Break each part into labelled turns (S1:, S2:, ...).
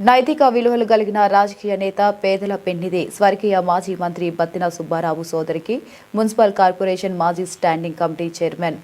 S1: నైతిక విలువలు కలిగిన రాజకీయ నేత పేదల పెన్నిది. స్వర్గీయ మాజీ మంత్రి బత్తిన సుబ్బారావు సోదరికి మున్సిపల్ కార్పొరేషన్ మాజీ standing committee chairman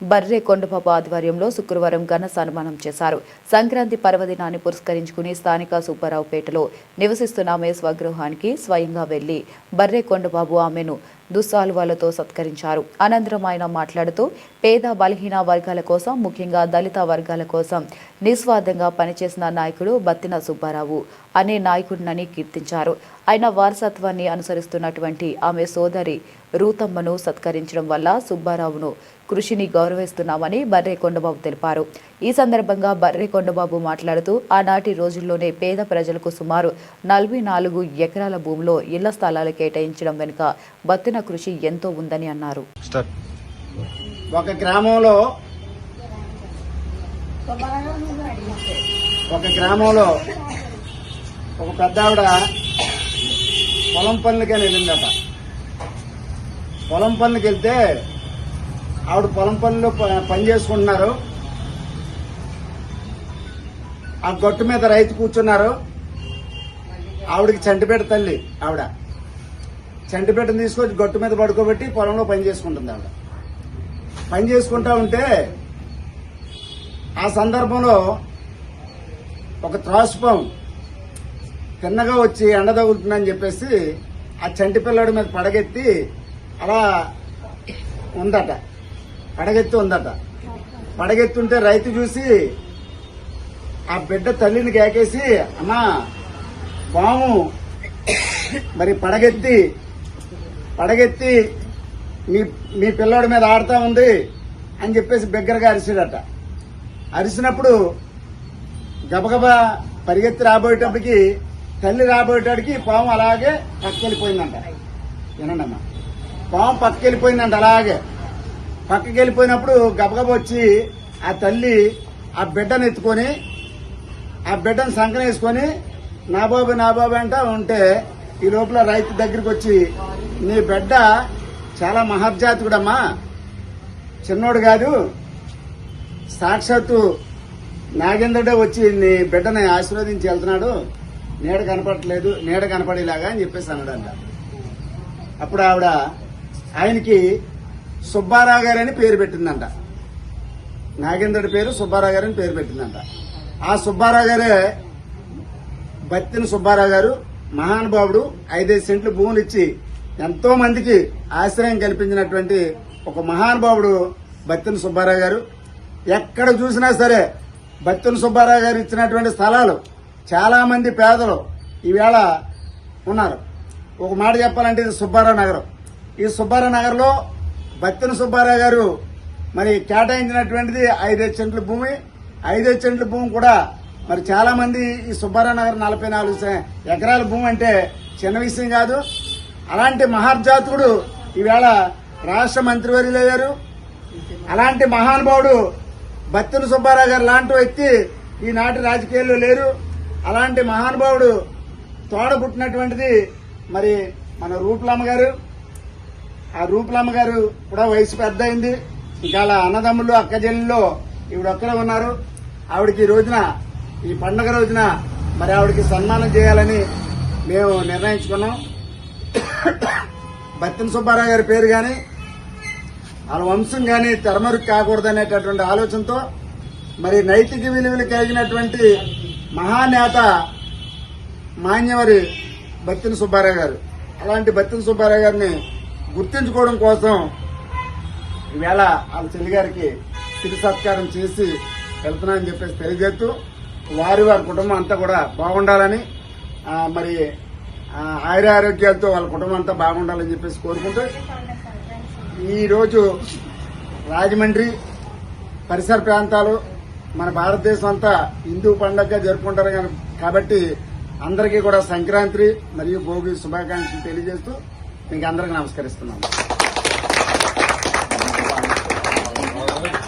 S1: Barre Kondababu ఆధ్వర్యంలో శుక్రవారం ఘన సన్మానం చేశారు. సంక్రాంతి పర్వదినాన్ని పురస్కరించుకుని స్థానిక సుబ్బారావుపేటలో నివసిస్తున్న ఆమె స్వగృహానికి స్వయంగా వెళ్ళి బర్రె కొండబాబు ఆమెను దుస్సాలువాలతో సత్కరించారు. అనంతరం ఆయన మాట్లాడుతూ పేద బలహీన వర్గాల కోసం ముఖ్యంగా దళిత వర్గాల కోసం నిస్వార్థంగా పనిచేసిన నాయకుడు బత్తిన సుబ్బారావు అనే నాయకుడినని కీర్తించారు. ఆయన వారసత్వాన్ని అనుసరిస్తున్నటువంటి ఆమె సోదరి రూతమ్మను సత్కరించడం వల్ల సుబ్బారావును కృషిని గౌరవిస్తున్నామని బర్రే కొండబాబు తెలిపారు. ఈ సందర్భంగా బర్రె కొండబాబు మాట్లాడుతూ ఆనాటి రోజుల్లోనే పేద ప్రజలకు సుమారు నలభై నాలుగు ఎకరాల భూమిలో ఇళ్ళ స్థలాలు కేటాయించడం వెనుక బత్తిన కృషి ఎంతో ఉందని అన్నారు.
S2: ఒక గ్రామంలో ఒక గ్రామంలో ఒక పెద్ద ఆవిడ పొలం పనులకని వెళ్ళిందట. పొలం పనులకి వెళ్తే ఆవిడ పొలం పనులు పని చేసుకుంటున్నారు. ఆ గొట్టు మీద రైతు కూర్చున్నారు. ఆవిడకి చంటిపేట తల్లి ఆవిడ. చంటిపేటను తీసుకొచ్చి గొట్టు మీద పడుకోబెట్టి పొలంలో పని చేసుకుంటుంది ఆవిడ. పని చేసుకుంటా ఉంటే ఆ సందర్భంలో ఒక త్రాసుపం తిన్నగా వచ్చి ఎండ తగులుతుందని చెప్పేసి ఆ చంటి పిల్లడి మీద పడగెత్తి అలా ఉందట. పడగెత్తి ఉందట. పడగెత్తుంటే రైతు చూసి ఆ బిడ్డ తల్లిని కేకేసి అమ్మా పాము మరి పడగెత్తి పడగెత్తి మీ మీ పిల్లోడి మీద ఆడుతా ఉంది అని చెప్పేసి బిగ్గరగా అరిసాడట అరిసినప్పుడు గబగబా పరిగెత్తి రాబోయేటప్పటికి తల్లి రాబోయేటప్పటికి పాము అలాగే పక్కకెళ్ళిపోయిందంట. వినండమ్మా పాము పక్కకెళ్ళిపోయిందంట అలాగే. పక్కకి వెళ్ళిపోయినప్పుడు గబగబ వచ్చి ఆ తల్లి ఆ బిడ్డను ఎత్తుకొని ఆ బిడ్డను సంకనేసుకొని నా బాబు నా బాబు అంట ఉంటే ఈ లోపల రైతు దగ్గరికి వచ్చి నీ బిడ్డ చాలా మహర్జాతకుడమ్మా. చిన్నోడు కాదు. సాక్షాత్తు నాగేంద్రుడే వచ్చి నీ బిడ్డని ఆశీర్వదించి వెళ్తున్నాడు. నీడ కనపడట్లేదు నీడ కనపడేలాగా అని చెప్పేసి అన్నాడంట. అప్పుడు ఆవిడ ఆయనకి సుబ్బారావు గారని పేరు పెట్టిందంట. నాగేంద్రుడి పేరు సుబ్బారావు గారు అని పేరు పెట్టిందంట. ఆ సుబ్బారావు గారే బత్తిన సుబ్బారావు గారు మహానుభావుడు ఐదైదు సెంట్లు భూములు ఇచ్చి ఎంతో మందికి ఆశ్రయం కల్పించినటువంటి ఒక మహానుభావుడు బత్తిన సుబ్బారావు గారు. ఎక్కడ చూసినా సరే బత్తిన సుబ్బారావు గారు ఇచ్చినటువంటి స్థలాలు చాలా మంది పేదలు ఈవేళ ఉన్నారు. ఒక మాట చెప్పాలంటే ఇది సుబ్బారావు నగరం. ఈ సుబ్బారావు నగర్లో బత్తిన సుబ్బారావు గారు మరి కేటాయించినటువంటిది ఐదైదు సెంట్ల భూమి ఐదో సెంట్ల భూమి కూడా మరి చాలా మంది ఈ సుబ్బారావు నగర్ నలభై నాలుగు ఎకరాల భూమి అంటే చిన్న విషయం కాదు. అలాంటి మహర్జాతకుడు ఈవేళ రాష్ట్ర మంత్రివర్యులు అయ్యారు. అలాంటి మహానుభావుడు బత్తిన సుబ్బారావు గారు లాంటి వ్యక్తి ఈనాటి రాజకీయాల్లో లేరు. అలాంటి మహానుభావుడు తోడ పుట్టినటువంటిది మరి మన రూపులమ్మ గారు. ఆ రూపులమ్మ గారు కూడా వయసు పెద్ద అయింది. ఇంకా అలా అన్నదమ్ములు అక్క ఈవిడ ఒక్కడే ఉన్నారు. ఆవిడకి ఈ రోజున ఈ పండగ రోజున మరి ఆవిడకి సన్మానం చేయాలని మేము నిర్ణయించుకున్నాం. బత్తిన సుబ్బారావు గారి పేరు కానీ వాళ్ళ వంశం కానీ తెరమరుగు కాకూడదనేటటువంటి ఆలోచనతో మరి నైతిక విలువలు కలిగినటువంటి మహానేత మాన్యవరి బత్తిన సుబ్బారావు గారు. అలాంటి బత్తిన సుబ్బారావు గారిని గుర్తించుకోవడం కోసం ఈవేళ వాళ్ళ చెల్లి గారికి తిరి సత్కారం చేసి వెళ్తున్నానని చెప్పేసి తెలియజేస్తూ వారి వారి కుటుంబం అంతా కూడా బాగుండాలని మరి ఆయుర ఆరోగ్యాలతో వాళ్ళ కుటుంబం అంతా బాగుండాలని చెప్పేసి కోరుకుంటూ ఈరోజు రాజమండ్రి పరిసర ప్రాంతాలు మన భారతదేశం అంతా హిందూ పండగగా జరుపుకుంటారు కాబట్టి అందరికీ కూడా సంక్రాంతి మరియు భోగి శుభాకాంక్షలు తెలియజేస్తూ మీకు అందరికి నమస్కరిస్తున్నాను ごめんね。